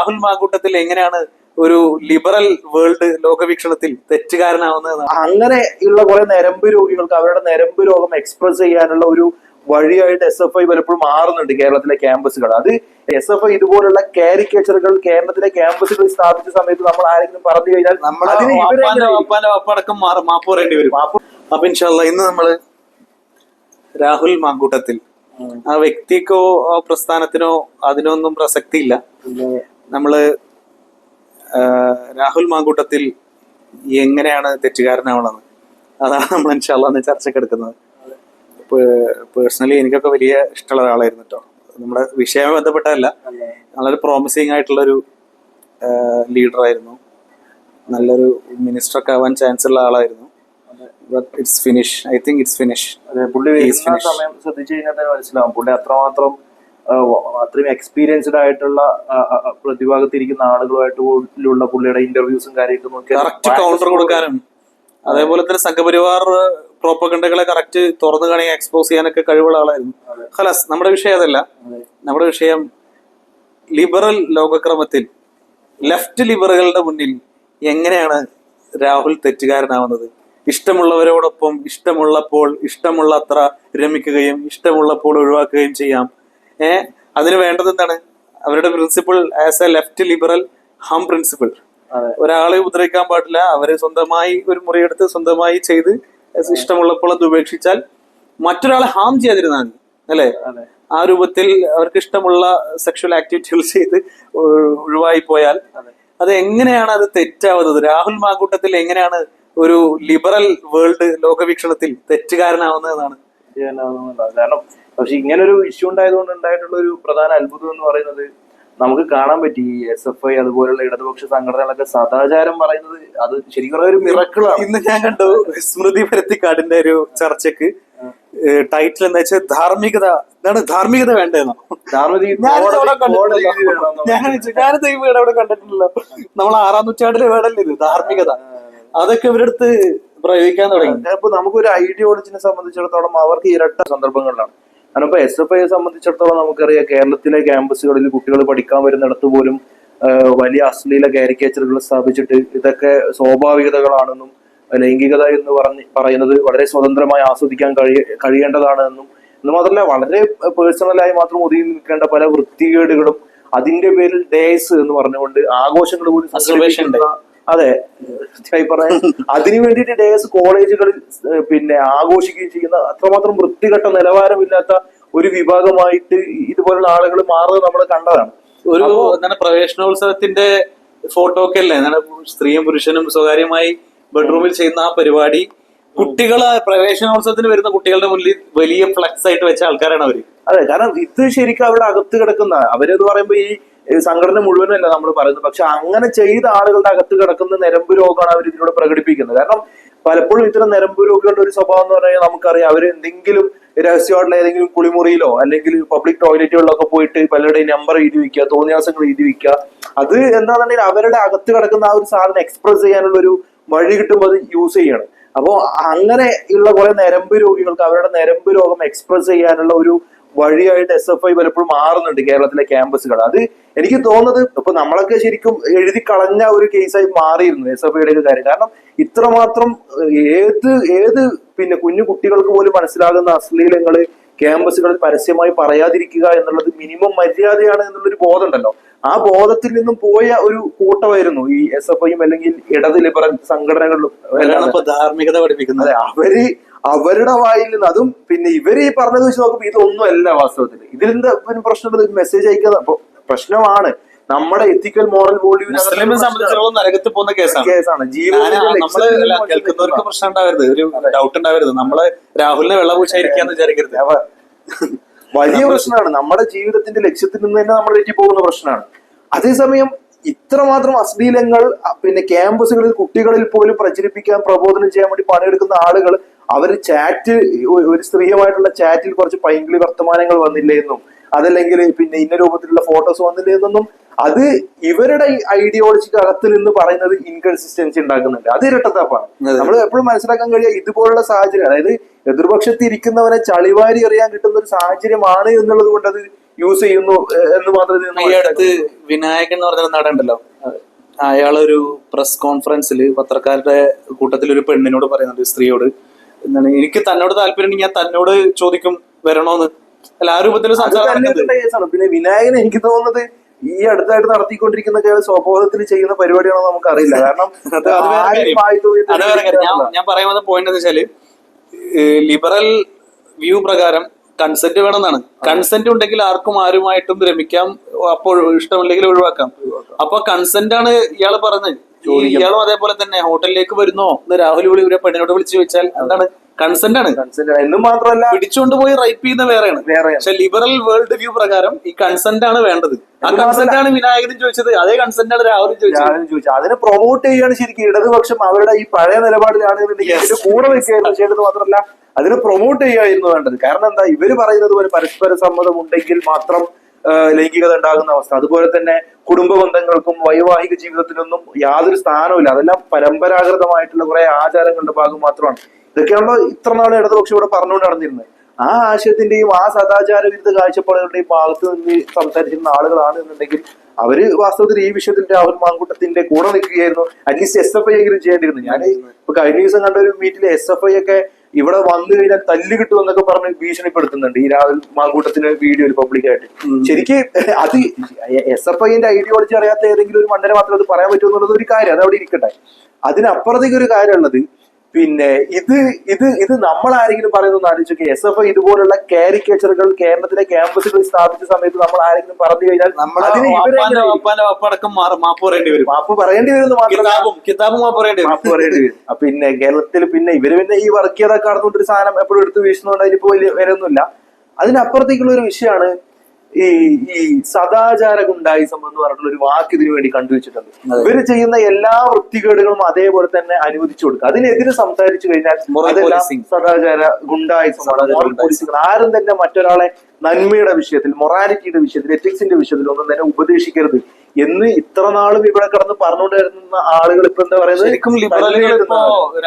രാഹുൽ മാങ്കൂട്ടത്തിൽ എങ്ങനെയാണ് ഒരു liberal world ലോകവീക്ഷണത്തിൽ തെറ്റുകാരനാവുന്നത് അങ്ങനെ ഉള്ള കുറെ നരമ്പ് രോഗികൾക്ക് അവരുടെ നരമ്പ് രോഗം എക്സ്പ്രസ് ചെയ്യാനുള്ള ഒരു വഴിയായിട്ട് എസ് എഫ് ഐ പലപ്പോഴും മാറുന്നുണ്ട് കേരളത്തിലെ ക്യാമ്പസുകൾ അത് എസ് എഫ് ഐ ഇതുപോലുള്ള കാരിക്കേച്ചറുകൾ കേരളത്തിലെ ക്യാമ്പസുകൾ സ്ഥാപിച്ച സമയത്ത് നമ്മൾ ആരെങ്കിലും പറഞ്ഞു കഴിഞ്ഞാൽ മാറേണ്ടി മാപ്പ് പറയേണ്ടി വരും. അപ്പൊ ഇൻഷാല്ല ഇന്ന് നമ്മൾ രാഹുൽ മാങ്കൂട്ടത്തിൽ. ആ വ്യക്തിക്കോ ആ പ്രസ്ഥാനത്തിനോ അതിനൊന്നും പ്രസക്തിയില്ല. നമ്മൾ ആ, രാഹുൽ മാങ്കൂട്ടത്തിൽ എങ്ങനെയാണ് തെറ്റുകാരനാവണമെന്ന് അതാണ് നമ്മൾ ഇൻഷാല്ല ചർച്ചയ്ക്ക് ചർച്ചക്കെടുക്കുന്നത് പേഴ്സണലി എനിക്കൊക്കെ വലിയ ഇഷ്ടമുള്ള ഒരാളായിരുന്നു കേട്ടോ നമ്മുടെ വിഷയവുമായി ബന്ധപ്പെട്ടതല്ല. നല്ലൊരു പ്രോമിസിങ് ആയിട്ടുള്ളൊരു ലീഡർ ആയിരുന്നു. നല്ലൊരു മിനിസ്റ്ററൊക്കെ ആവാൻ ചാൻസ് ഉള്ള ആളായിരുന്നു. But it's finish I think it's finish പുള്ളി സമയം ശ്രദ്ധിച്ചു കഴിഞ്ഞാൽ തന്നെ മനസ്സിലാവും. പുള്ളി അത്രമാത്രം അത്രയും എക്സ്പീരിയൻസ്ഡ് ആയിട്ടുള്ള പ്രതിഭാഗത്തിരിക്കുന്ന ആളുകളുമായിട്ടുള്ള പുള്ളിയുടെ ഇന്റർവ്യൂസും കാര്യമൊക്കെ നോക്കി കറക്റ്റ് കൗണ്ടർ കൊടുക്കാനും. അതേപോലെ തന്നെ സംഘപരിവാർ പ്രോപ്പഗണ്ടകളെ കറക്റ്റ് തുറന്നു കാണിക്കാൻ എക്സ്പോസ് ചെയ്യാനൊക്കെ കഴിവുള്ള ആളായിരുന്നു. ഹലസ് നമ്മുടെ വിഷയം അതല്ല. നമ്മുടെ വിഷയം ലിബറൽ ലോകക്രമത്തിൽ ലെഫ്റ്റ് ലിബറുകളുടെ മുന്നിൽ എങ്ങനെയാണ് രാഹുൽ തെറ്റുകാരനാവുന്നത്? ഇഷ്ടമുള്ളവരോടൊപ്പം ഇഷ്ടമുള്ളപ്പോൾ ഇഷ്ടമുള്ള അത്ര രമിക്കുകയും ഇഷ്ടമുള്ളപ്പോൾ ഒഴിവാക്കുകയും ചെയ്യാം. ഏ അതിന് വേണ്ടത് എന്താണ്? അവരുടെ principle as a left liberal hmm principle. ഒരാളെ ഉപദ്രവിക്കാൻ പാടില്ല. അവരെ സ്വന്തമായി ഒരു മുറിയെടുത്ത് സ്വന്തമായി ചെയ്ത് ഇഷ്ടമുള്ളപ്പോൾ അത് ഉപേക്ഷിച്ചാൽ മറ്റൊരാളെ ഹാം ചെയ്യാതിരുന്നാൽ മതി അല്ലേ. ആ രൂപത്തിൽ അവർക്ക് ഇഷ്ടമുള്ള സെക്ഷൽ ആക്ടിവിറ്റികൾ ചെയ്ത് ഒഴിവായി പോയാൽ അത്. എങ്ങനെയാണ് അത് തെറ്റാവുന്നത്? രാഹുൽ മാങ്കൂട്ടത്തിൽ എങ്ങനെയാണ് ഒരു ലിബറൽ വേൾഡ് ലോകവീക്ഷണത്തിൽ തെറ്റുകാരനാവുന്നതെന്നാണ് ചെയ്യാനാവുന്നതാണ് കാരണം പക്ഷെ ഇങ്ങനെ ഒരു ഇഷ്യൂ ഉണ്ടായതുകൊണ്ട് ഉണ്ടായിട്ടുള്ള ഒരു പ്രധാന അത്ഭുതം എന്ന് പറയുന്നത് നമുക്ക് കാണാൻ പറ്റി. ഈ എസ് എഫ് ഐ അതുപോലുള്ള ഇടതുപക്ഷ സംഘടനകളൊക്കെ സദാചാരം പറയുന്നത് അത് ശരിക്കും ഒരു മിറക്കിളാണ് ഇന്ന് ഞാൻ കണ്ടു സ്മൃതി പരത്തിക്കാടിന്റെ ഒരു ചർച്ചക്ക്. ടൈറ്റിൽ എന്താ വെച്ചാൽ ധാർമ്മികത. എന്താണ് ധാർമ്മികത വേണ്ടതെന്നോ. ഞാൻ ഞാനിത് കണ്ടിട്ടില്ല. ഈ വീട് അവിടെ കണ്ടിട്ടില്ലല്ലോ നമ്മൾ ആറാം നൂറ്റാണ്ടിലെ വീടല്ലേ ഇത്? ധാർമ്മികത. അതൊക്കെ ഇവരെടുത്ത് പ്രയോഗിക്കാൻ തുടങ്ങി. ഇപ്പൊ നമുക്കൊരു ഐഡിയോളജിനെ സംബന്ധിച്ചിടത്തോളം അവർക്ക് ഇരട്ട സന്ദർഭങ്ങളിലാണ്. കാരണം ഇപ്പൊ എസ് എഫ് ഐയെ സംബന്ധിച്ചിടത്തോളം നമുക്കറിയാം കേരളത്തിലെ ക്യാമ്പസുകളിൽ കുട്ടികൾ പഠിക്കാൻ വരുന്നിടത്ത് പോലും വലിയ അശ്ലീല കാരിക്കേച്ചറുകൾ സ്ഥാപിച്ചിട്ട്. ഇതൊക്കെ സ്വാഭാവികതകളാണെന്നും ലൈംഗികത എന്ന് പറഞ്ഞ് പറയുന്നത് വളരെ സ്വതന്ത്രമായി ആസ്വദിക്കാൻ കഴിയ കഴിയേണ്ടതാണെന്നും എന്ന്. മാത്രമല്ല വളരെ പേഴ്സണലായി മാത്രം ഒതുങ്ങി നിൽക്കേണ്ട പല വൃത്തികേടുകളും അതിന്റെ പേരിൽ ഡേയ്സ് എന്ന് പറഞ്ഞുകൊണ്ട് ആഘോഷങ്ങൾ പോലും അതെ. അതിനു വേണ്ടിയിട്ട് ഡേസ് കോളേജുകളിൽ പിന്നെ ആഘോഷിക്കുകയും ചെയ്യുന്ന അത്രമാത്രം വൃത്തികെട്ട നിലവാരമില്ലാത്ത ഒരു വിഭാഗമായിട്ട് ഇതുപോലുള്ള ആളുകൾ മാറുന്നത് നമ്മൾ കണ്ടതാണ്. ഒരു എന്താണ് പ്രവേശനോത്സവത്തിന്റെ ഫോട്ടോ ഒക്കെ അല്ലേ? എന്താണ് സ്ത്രീയും പുരുഷനും സ്വകാര്യമായി ബെഡ്റൂമിൽ ചെയ്യുന്ന ആ പരിപാടി. കുട്ടികൾ പ്രവേശനോത്സവത്തിന് വരുന്ന കുട്ടികളുടെ മുന്നിൽ വലിയ ഫ്ലക്സ് ആയിട്ട് വെച്ച ആൾക്കാരാണ് അവർ. അതെ കാരണം ഇത് ശരിക്കും അവിടെ അകത്ത് കിടക്കുന്ന അവരെന്ന് പറയുമ്പോ ഈ സംഘടന മുഴുവനല്ല നമ്മൾ പറയുന്നത്. പക്ഷെ അങ്ങനെ ചെയ്ത ആളുകളുടെ അകത്ത് കിടക്കുന്ന നിരമ്പ് രോഗമാണ് അവർ ഇതിലൂടെ പ്രകടിപ്പിക്കുന്നത്. കാരണം പലപ്പോഴും ഇത്തരം നിരമ്പ് രോഗികളുടെ ഒരു സ്വഭാവം എന്ന് പറഞ്ഞാൽ നമുക്കറിയാം അവർ എന്തെങ്കിലും രഹസ്യമായിട്ടുള്ള ഏതെങ്കിലും കുളിമുറിയിലോ അല്ലെങ്കിൽ പബ്ലിക് ടോയ്ലറ്റുകളിലൊക്കെ പോയിട്ട് പലരുടെയും നമ്പർ എഴുതി വെക്കുക തോന്നിയാസങ്ങൾ എഴുതി വെക്കുക. അത് എന്താണെന്നുണ്ടെങ്കിൽ അവരുടെ അകത്ത് കിടക്കുന്ന ആ ഒരു സാധനം എക്സ്പ്രസ് ചെയ്യാനുള്ള ഒരു വഴി കിട്ടുമ്പോൾ അത് യൂസ് ചെയ്യണം. അപ്പോ അങ്ങനെ ഉള്ള കുറെ നരമ്പ് രോഗികൾക്ക് അവരുടെ നരമ്പ് രോഗം എക്സ്പ്രസ് ചെയ്യാനുള്ള ഒരു വഴിയായിട്ട് എസ് എഫ് ഐ പലപ്പോഴും മാറുന്നുണ്ട് കേരളത്തിലെ ക്യാമ്പസുകൾ. അത് എനിക്ക് തോന്നുന്നത് ഇപ്പൊ നമ്മളൊക്കെ ശരിക്കും എഴുതി കളഞ്ഞ ഒരു കേസായി മാറിയിരുന്നു എസ് എഫ് ഐയുടെ കാര്യം. കാരണം ഇത്രമാത്രം ഏത് ഏത് പിന്നെ കുഞ്ഞു കുട്ടികൾക്ക് പോലും മനസ്സിലാകുന്ന അശ്ലീലങ്ങൾ ക്യാമ്പസുകളിൽ പരസ്യമായി പറയാതിരിക്കുക എന്നുള്ളത് മിനിമം മര്യാദയാണ് എന്നുള്ളൊരു ബോധമുണ്ടല്ലോ. ആ ബോധത്തിൽ നിന്നും പോയ ഒരു കൂട്ടമായിരുന്നു ഈ എസ് എഫ് ഐയും അല്ലെങ്കിൽ ഇടത് ലിബറൽ സംഘടനകളിലും ധാർമ്മികത പഠിപ്പിക്കുന്നത്. അവർ അവരുടെ വായിൽ നിന്ന് അതും പിന്നെ ഇവർ ഈ പറഞ്ഞത് വെച്ച് നോക്കുമ്പോ ഇതൊന്നും അല്ല വാസ്തവത്തിൽ ഇതിലെന്താ പിന്നെ പ്രശ്നം മെസ്സേജ് അയക്കുന്ന പ്രശ്നമാണ്. നമ്മുടെ എത്തിക്കൽ മോറൽ മുസ്ലിമിനെ സംബന്ധിച്ചിടത്തോളം നരകത്ത് പോകുന്ന കേസാണ്. കേസാണ്. നമ്മൾ കേൾക്കുന്നവർക്ക് പ്രശ്നം ഉണ്ടാവരുത് ഒരു ഡൗട്ട് ഉണ്ടാവരുത്. നമ്മൾ രാഹുലിനെ വെള്ളപൂശായിരിക്കാന്ന് വിചാരിക്കരുത്. അവ വലിയ പ്രശ്നമാണ്. നമ്മുടെ ജീവിതത്തിന്റെ ലക്ഷ്യത്തിൽ നിന്ന് തന്നെ നമ്മൾ തെറ്റിപ്പോകുന്ന പ്രശ്നമാണ്. അതേസമയം ഇത്രമാത്രം അശ്ലീലങ്ങൾ പിന്നെ ക്യാമ്പസുകളിൽ കുട്ടികളിൽ പോലും പ്രചരിപ്പിക്കാൻ പ്രബോധനം ചെയ്യാൻ വേണ്ടി പണിയെടുക്കുന്ന ആളുകൾ അവർ ചാറ്റ് ഒരു സ്ത്രീയുമായിട്ടുള്ള ചാറ്റിൽ കുറച്ച് പൈങ്കിളി വർത്തമാനങ്ങൾ വന്നില്ലേ എന്നും അതല്ലെങ്കിൽ പിന്നെ ഇന്ന രൂപത്തിലുള്ള ഫോട്ടോസ് വന്നില്ലേ എന്നൊന്നും അത് ഇവരുടെ ഐഡിയോളജിക്ക് അകത്ത് നിന്ന് പറയുന്നത് ഇൻകൺസിസ്റ്റൻസി ഉണ്ടാക്കുന്നുണ്ട്. അത് ഇരട്ടത്താപ്പാണ് നമ്മൾ എപ്പോഴും മനസ്സിലാക്കാൻ കഴിയുക ഇതുപോലുള്ള സാഹചര്യം അതായത് എതിർപക്ഷത്ത് ഇരിക്കുന്നവനെ ചളിവാരി അറിയാൻ കിട്ടുന്ന ഒരു സാഹചര്യമാണ് എന്നുള്ളത് കൊണ്ട് അത് യൂസ് ചെയ്യുന്നു എന്ന് മാത്രം ഈ അടുത്ത് വിനായകൻ എന്ന് പറഞ്ഞ നട ഉണ്ടല്ലോ അയാളൊരു പ്രസ് കോൺഫറൻസിൽ പത്രക്കാരുടെ കൂട്ടത്തിൽ ഒരു പെണ്ണിനോട് പറയുന്നുണ്ട് സ്ത്രീയോട്. എന്താണ് എനിക്ക് തന്നോട് താല്പര്യം ഞാൻ തന്നോട് ചോദിക്കും വരണോന്ന്. അല്ല ആ രൂപത്തിൽ സംസാരം പിന്നെ വിനായകൻ എനിക്ക് തോന്നുന്നത് ഈ അടുത്തായിട്ട് നടത്തിക്കൊണ്ടിരിക്കുന്ന സ്വബോധത്തിൽ ചെയ്യുന്ന പരിപാടിയാണോ നമുക്ക് അറിയില്ല കാരണം. ഞാൻ ഞാൻ പറയാൻ പോയിന്റ് എന്ന് വെച്ചാൽ ലിബറൽ വ്യൂ പ്രകാരം കൺസെന്റ് വേണമെന്നാണ്. കൺസെന്റ് ഉണ്ടെങ്കിൽ ആർക്കും ആരുമായിട്ടും രമിക്കാം അപ്പോൾ ഇഷ്ടമില്ലെങ്കിൽ ഒഴിവാക്കാം. അപ്പൊ കൺസെന്റ് ആണ് ഇയാൾ പറഞ്ഞത്. ഇയാളും അതേപോലെ തന്നെ ഹോട്ടലിലേക്ക് വരുന്നോ എന്ന് രാഹുൽ വിളി ഒരു പെണ്ണിനോട് വിളിച്ചു ചോദിച്ചാൽ എന്താണ്? കൺസെന്റ് ആണ്. കൺസെന്റ് എന്നും മാത്രമല്ല പിടിച്ചുകൊണ്ട് പോയി റൈപ്പ് ചെയ്യുന്ന വേറെയാണ്. പക്ഷെ ലിബറൽ വേൾഡ് വ്യൂ പ്രകാരം ഈ കൺസെന്റ് ആണ് വേണ്ടത്. ആ കൺസെന്റ് ആണ് വിനായകനും ചോദിച്ചത്. അതേ കൺസെന്റ് ആണ് രാഹുലും ചോദിച്ചത്. അതിനെ പ്രൊമോട്ട് ചെയ്യാണ് ശരിക്കും ഇടതുപക്ഷം. അവരുടെ ഈ പഴയ നിലപാടിലാണ് കൂടെ വെക്കുകയായിരുന്നു ചെയ്തത് മാത്രമല്ല അതിനെ പ്രൊമോട്ട് ചെയ്യുകയായിരുന്നു വേണ്ടത്. കാരണം എന്താ? ഇവർ പറയുന്നത് പോലെ പരസ്പര സമ്മതം ഉണ്ടെങ്കിൽ മാത്രം ലൈംഗികത ഉണ്ടാകുന്ന അവസ്ഥ. അതുപോലെ തന്നെ കുടുംബ ബന്ധങ്ങൾക്കും വൈവാഹിക ജീവിതത്തിനൊന്നും യാതൊരു സ്ഥാനവുമില്ല. അതെല്ലാം പരമ്പരാഗതമായിട്ടുള്ള കുറെ ആചാരങ്ങളുടെ ഭാഗം മാത്രമാണ്. ഇതൊക്കെയാണല്ലോ ഇത്ര നാളെ ഇടതുപക്ഷം ഇവിടെ പറഞ്ഞുകൊണ്ട് നടന്നിരുന്നത്. ആ ആശയത്തിന്റെയും ആ സദാചാര വിരുദ്ധ കാഴ്ചപ്പാടുകളുടെയും ഭാഗത്ത് നിന്ന് സംസാരിച്ചിരുന്ന ആളുകളാണ് എന്നുണ്ടെങ്കിൽ അവർ വാസ്തവത്തിൽ ഈ വിഷയത്തിൽ രാഹുൽ മാങ്കൂട്ടത്തിന്റെ കൂടെ നിൽക്കുകയായിരുന്നു. അറ്റ്ലീസ്റ്റ് എസ് എഫ് ഐ എങ്കിലും ചെയ്യേണ്ടിയിരുന്നു. ഞാൻ ഇപ്പൊ കഴിഞ്ഞ ദിവസം കണ്ട ഒരു മീറ്റിൽ എസ് എഫ് ഐ ഒക്കെ ഇവിടെ വന്നു കഴിഞ്ഞാൽ തല്ല് കിട്ടുമെന്നൊക്കെ പറഞ്ഞ് ഭീഷണിപ്പെടുത്തുന്നുണ്ട്. ഈ രാഹുൽ മാങ്കൂട്ടത്തിന് വീഡിയോയിൽ പബ്ലിക്കായിട്ട് ശരിക്ക് അത് എസ് എഫ് ഐന്റെ ഐഡിയോളജി അറിയാത്ത ഏതെങ്കിലും ഒരു മണ്ഡലം മാത്രം അത് പറയാൻ പറ്റുമെന്നുള്ളത് ഒരു കാര്യം. അത് അവിടെ ഇരിക്കട്ടെ. അതിനപ്പുറത്തേക്ക് ഒരു കാര്യമുള്ളത് പിന്നെ ഇത് ഇത് ഇത് നമ്മൾ ആരെങ്കിലും പറയുന്നത് ആലോചിച്ചു എസ് എഫ് ഇതുപോലുള്ള കാരിക്കേച്ചറുകൾ കേരളത്തിലെ ക്യാമ്പസുകളിൽ സ്ഥാപിച്ച സമയത്ത് നമ്മൾ ആരെങ്കിലും പറഞ്ഞു കഴിഞ്ഞാൽ മാപ്പ് പറയേണ്ടി വരും. മാപ്പ് പറയേണ്ടി വരും. പറയേണ്ടി വരും. പിന്നെ കേരളത്തിൽ പിന്നെ ഇവർ പിന്നെ ഈ വർഗീയത കടന്നുകൊണ്ടൊരു സാധനം എപ്പോഴും എടുത്ത് വീശുന്നതുകൊണ്ട് അതിലിപ്പോ വലിയ വരൊന്നുമില്ല അതിനപ്പുറത്തേക്കുള്ള ഒരു വിഷയമാണ് ഈ ഈ സദാചാര ഗുണ്ടായിസം എന്ന് പറഞ്ഞിട്ടുള്ള ഒരു വാക്ക് ഇതിനു വേണ്ടി കണ്ടുവച്ചിട്ടുണ്ട്. ഇവർ ചെയ്യുന്ന എല്ലാ വൃത്തികേടുകളും അതേപോലെ തന്നെ അനുവദിച്ചു കൊടുക്കുക. അതിനെതിരെ സംസാരിച്ചു കഴിഞ്ഞാൽ അതെല്ലാം. സദാചാര ഗുണ്ടായിസം. ആരും തന്നെ മറ്റൊരാളെ നന്മയുടെ വിഷയത്തിൽ മൊറാലിറ്റിയുടെ വിഷയത്തിൽ എത്തിക്സിന്റെ വിഷയത്തിൽ ഒന്നും തന്നെ ഉപദേശിക്കരുത്. എന്ന് ഇത്ര നാളും ഇവിടെ കിടന്ന് പറഞ്ഞുകൊണ്ടിരുന്ന ആളുകൾ ഇപ്പൊ എന്താ പറയുന്നത്? ശരിക്കും ലിബറലുകൾ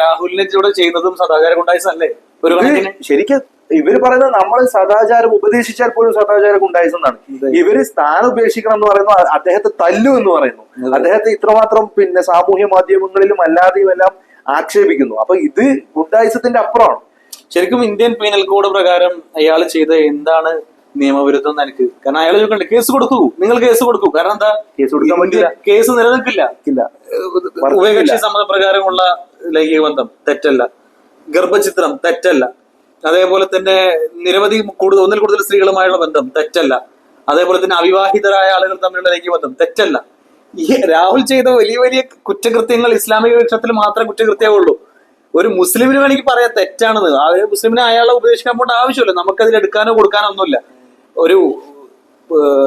രാഹുലിന്റെ രാഹുലിനെ ചെയ്യുന്നതും സദാചാര ഗുണ്ടായിസം അല്ലേ? ശരിക്കും ഇവർ പറയുന്നത് നമ്മൾ സദാചാരം ഉപദേശിച്ചാൽ പോലും സദാചാരം ഉണ്ടായിരുന്നതാണ് ഇവർ സ്ഥാനം ഉപേക്ഷിക്കണം എന്ന് പറയുന്നു അദ്ദേഹത്തെ തല്ലു എന്ന് പറയുന്നു. അദ്ദേഹത്തെ ഇത്രമാത്രം പിന്നെ സാമൂഹ്യ മാധ്യമങ്ങളിലും അല്ലാതെയും എല്ലാം ആക്ഷേപിക്കുന്നു. അപ്പൊ ഇത് ഗുണ്ടായിസത്തിന്റെ അപ്പുറമാണ്. ശരിക്കും ഇന്ത്യൻ പീനൽ കോഡ് പ്രകാരം അയാൾ ചെയ്ത എന്താണ് നിയമവിരുദ്ധം എനിക്ക് കാരണം അയാൾ ചോദിക്കണ്ടേ കേസ് കൊടുക്കൂ നിങ്ങൾ കേസ് കൊടുക്കൂ. കാരണം എന്താ? കേസ് കൊടുക്കാൻ പറ്റില്ല. കേസ് നിലനിൽക്കില്ല. ഉഭയകക്ഷി സമ്മതപ്രകാരമുള്ള ലൈംഗിക ബന്ധം തെറ്റല്ല. ഗർഭചിത്രം തെറ്റല്ല. അതേപോലെ തന്നെ നിരവധി കൂടുതൽ ഒന്നിൽ കൂടുതൽ സ്ത്രീകളുമായുള്ള ബന്ധം തെറ്റല്ല. അതേപോലെ തന്നെ അവിവാഹിതരായ ആളുകൾ തമ്മിലുള്ള ലൈംഗിക ബന്ധം തെറ്റല്ല. ഈ രാഹുൽ ചെയ്ത വലിയ വലിയ കുറ്റകൃത്യങ്ങൾ ഇസ്ലാമിക വീക്ഷണത്തിൽ മാത്രമേ കുറ്റകൃത്യമുള്ളൂ ഒരു മുസ്ലിമിന് വേണമെങ്കിൽ പറയാം തെറ്റാണെന്ന്. ആ ഒരു മുസ്ലിമിനെ അയാളെ ഉപദേശിക്കാൻ പോകേണ്ട ആവശ്യമില്ല. നമുക്കതിൽ എടുക്കാനോ കൊടുക്കാനോ ഒന്നുമില്ല ഒരു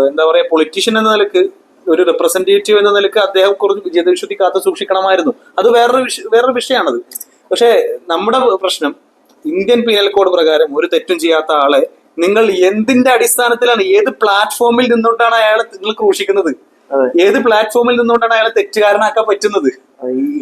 എന്താ പറയാ പൊളിറ്റീഷ്യൻ എന്ന നിലയ്ക്ക് ഒരു റെപ്രസെന്റേറ്റീവ് എന്ന നിലയ്ക്ക് അദ്ദേഹം കുറച്ച് വിജയവിശുദ്ധി കാത്തു സൂക്ഷിക്കണമായിരുന്നു അത് വേറൊരു വേറൊരു വിഷയമാണത് പക്ഷേ നമ്മുടെ പ്രശ്നം ഇന്ത്യൻ പീനൽ കോഡ് പ്രകാരം ഒരു തെറ്റും ചെയ്യാത്ത ആളെ നിങ്ങൾ എന്തിന്റെ അടിസ്ഥാനത്തിലാണ് ഏത് പ്ലാറ്റ്ഫോമിൽ നിന്നുകൊണ്ടാണ് അയാളെ നിങ്ങൾ ക്രൂശിക്കുന്നത്? ഏത് പ്ലാറ്റ്ഫോമിൽ നിന്നുകൊണ്ടാണ് അയാളെ തെറ്റുകാരനാക്കാൻ പറ്റുന്നത്?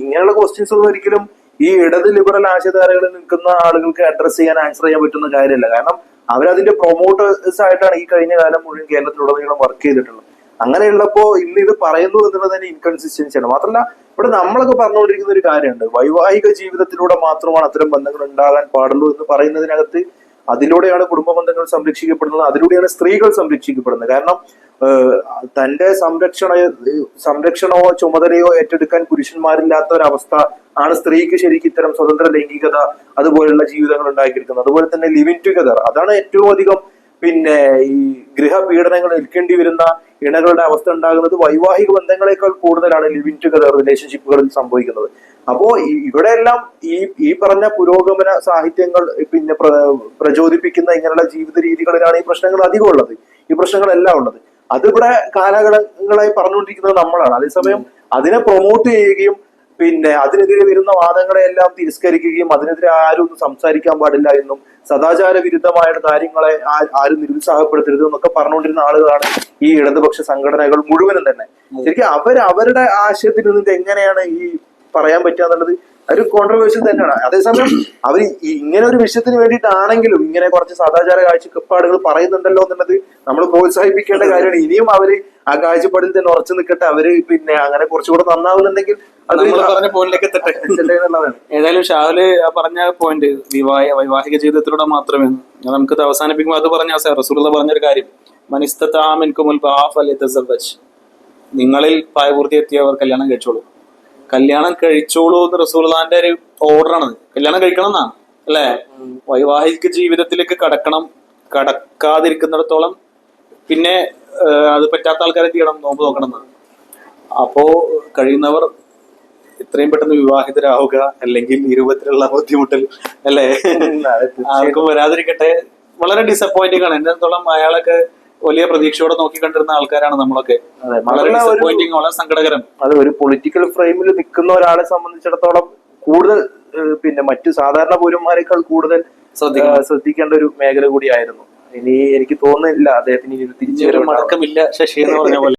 ഇങ്ങനെയുള്ള ക്വസ്റ്റ്യൻസ് ഒന്നും ഒരിക്കലും ഈ ഇടത് ലിബറൽ ആശയധാരകളിൽ നിൽക്കുന്ന ആളുകൾക്ക് അഡ്രസ് ചെയ്യാൻ ആൻസർ ചെയ്യാൻ പറ്റുന്ന കാര്യമല്ല. കാരണം അവരതിന്റെ പ്രൊമോട്ടേഴ്സ് ആയിട്ടാണ് ഈ കഴിഞ്ഞ കാലം മുഴുവൻ കേരളത്തിലുടനീളം വർക്ക് ചെയ്തിട്ടുള്ളത്. അങ്ങനെയുള്ളപ്പോ ഇന്ന് ഇത് പറയുന്നു എന്നുള്ളത് തന്നെ ഇൻകൺസിസ്റ്റൻസിയാണ് മാത്രമല്ല ഇവിടെ നമ്മളൊക്കെ പറഞ്ഞുകൊണ്ടിരിക്കുന്ന ഒരു കാര്യമുണ്ട്. വൈവാഹിക ജീവിതത്തിലൂടെ മാത്രമാണ് അത്തരം ബന്ധങ്ങൾ ഉണ്ടാകാൻ പാടുള്ളൂ എന്ന് പറയുന്നതിനകത്ത് അതിലൂടെയാണ് കുടുംബ ബന്ധങ്ങൾ സംരക്ഷിക്കപ്പെടുന്നത് അതിലൂടെയാണ് സ്ത്രീകൾ സംരക്ഷിക്കപ്പെടുന്നത്. കാരണം തന്റെ സംരക്ഷണ സംരക്ഷണമോ ചുമതലയോ ഏറ്റെടുക്കാൻ പുരുഷന്മാരില്ലാത്ത ഒരവസ്ഥ ആണ് സ്ത്രീക്ക് ശരിക്കും ഇത്തരം സ്വതന്ത്ര ലൈംഗികത അതുപോലുള്ള ജീവിതങ്ങൾ ഉണ്ടാക്കിയിരിക്കുന്നത്. അതുപോലെ തന്നെ ലിവിൻ ടുഗദർ അതാണ് ഏറ്റവും അധികം പിന്നെ ഈ ഗൃഹപീഡനങ്ങൾ ഏൽക്കേണ്ടി വരുന്ന ഇണകളുടെ അവസ്ഥ ഉണ്ടാകുന്നത് വൈവാഹിക ബന്ധങ്ങളെക്കാൾ കൂടുതലാണ് ലിവിൻ ടുഗദർ റിലേഷൻഷിപ്പുകളിൽ സംഭവിക്കുന്നത്. അപ്പോ ഇവിടെ ഇവിടെയെല്ലാം ഈ ഈ പറഞ്ഞ പുരോഗമന സാഹിത്യങ്ങൾ പിന്നെ പ്ര- പ്രചോദിപ്പിക്കുന്ന ഇങ്ങനെയുള്ള ജീവിത രീതികളിലാണ് ഈ പ്രശ്നങ്ങൾ അധികം ഉള്ളത്. ഈ പ്രശ്നങ്ങളെല്ലാം ഉള്ളത്. അതിവിടെ കാലഘട്ടങ്ങളായി പറഞ്ഞുകൊണ്ടിരിക്കുന്നത് നമ്മളാണ്. അതേസമയം അതിനെ പ്രൊമോട്ട് ചെയ്യുകയും പിന്നെ അതിനെതിരെ വരുന്ന വാദങ്ങളെല്ലാം തിരസ്കരിക്കുകയും അതിനെതിരെ ആരും ഒന്നും സംസാരിക്കാൻ പാടില്ല എന്നും സദാചാര വിരുദ്ധമായ കാര്യങ്ങളെ ആരും നിരുത്സാഹപ്പെടുത്തരുത് എന്നൊക്കെ പറഞ്ഞുകൊണ്ടിരുന്ന ആളുകളാണ് ഈ ഇടതുപക്ഷ സംഘടനകൾ മുഴുവനും തന്നെ. ശരിക്കും അവർ അവരുടെ ആശയത്തിൽ നിന്നിട്ട് എങ്ങനെയാണ് ഈ പറയാൻ പറ്റുക എന്നുള്ളത് ഒരു കോൺട്രവേഴ്സ്യൽ തന്നെയാണ്. അതേസമയം അവർ ഇങ്ങനെ ഒരു വിഷയത്തിന് വേണ്ടിയിട്ടാണെങ്കിലും ഇങ്ങനെ കുറച്ച് സദാചാര കാഴ്ചപ്പാടുകൾ പറയുന്നുണ്ടല്ലോ എന്നുള്ളത് നമ്മൾ പ്രോത്സാഹിപ്പിക്കേണ്ട കാര്യമാണ്. ഇനിയും അവർ ആ കാഴ്ചപ്പാടിൽ തന്നെ ഉറച്ചു നിൽക്കട്ടെ. അവർ പിന്നെ അങ്ങനെ കുറച്ചുകൂടെ നന്നാവുന്നുണ്ടെങ്കിൽ അത് പറഞ്ഞ പോയിന്റിലേക്ക് എത്തട്ടെ. ഏതായാലും ഷാഹുൽ പറഞ്ഞ പോയിന്റ് വിവാഹ വൈവാഹിക ജീവിതത്തിലൂടെ മാത്രമേ നമുക്ക് നമുക്കത് അവസാനിപ്പിക്കുമ്പോൾ അത് പറഞ്ഞ റസൂലുള്ള പറഞ്ഞൊരു കാര്യം. മനിസ്താമിൻകുമുൽ നിങ്ങളിൽ പ്രായപൂർത്തി എത്തിയവർ കല്യാണം കഴിച്ചോളൂ. കല്യാണം കഴിച്ചോളൂ എന്ന് റസൂലുള്ളാന്റെ ഒരു ഓർഡറാണ് കല്യാണം കഴിക്കണം എന്നാണ് അല്ലെ വൈവാഹിക ജീവിതത്തിലേക്ക് കടക്കണം കടക്കാതിരിക്കുന്നിടത്തോളം പിന്നെ അത് പറ്റാത്ത ആൾക്കാരെ ചെയ്യണം? നോമ്പ് നോക്കണം എന്നാണ് അപ്പോ കഴിയുന്നവർ എത്രയും പെട്ടെന്ന് വിവാഹിതരാവുക അല്ലെങ്കിൽ ഇരുപത്തിലുള്ള ബുദ്ധിമുട്ടൽ അല്ലേ? ആർക്കും വരാതിരിക്കട്ടെ. വളരെ ഡിസപ്പോയിന്റിംഗ് ആണ്. എന്നിടത്തോളം അയാളൊക്കെ വലിയ പ്രതീക്ഷയോടെ നോക്കി കണ്ടിരുന്ന ആൾക്കാരാണ് നമ്മളൊക്കെ. വളരെ വളരെ ഡിസപ്പോയിന്റിങ് വളരെ സങ്കടകരം. അത് ഒരു പൊളിറ്റിക്കൽ ഫ്രെയിമിൽ നിൽക്കുന്ന ഒരാളെ സംബന്ധിച്ചിടത്തോളം കൂടുതൽ പിന്നെ മറ്റു സാധാരണ പൗരന്മാരെക്കാൾ കൂടുതൽ ശ്രദ്ധിക്കേണ്ട ഒരു മേഖല കൂടിയായിരുന്നു. ഇനി എനിക്ക് തോന്നുന്നില്ല അദ്ദേഹത്തിന് തിരിച്ചു മടക്കമില്ല ശശി എന്ന് പറഞ്ഞ പോലെ.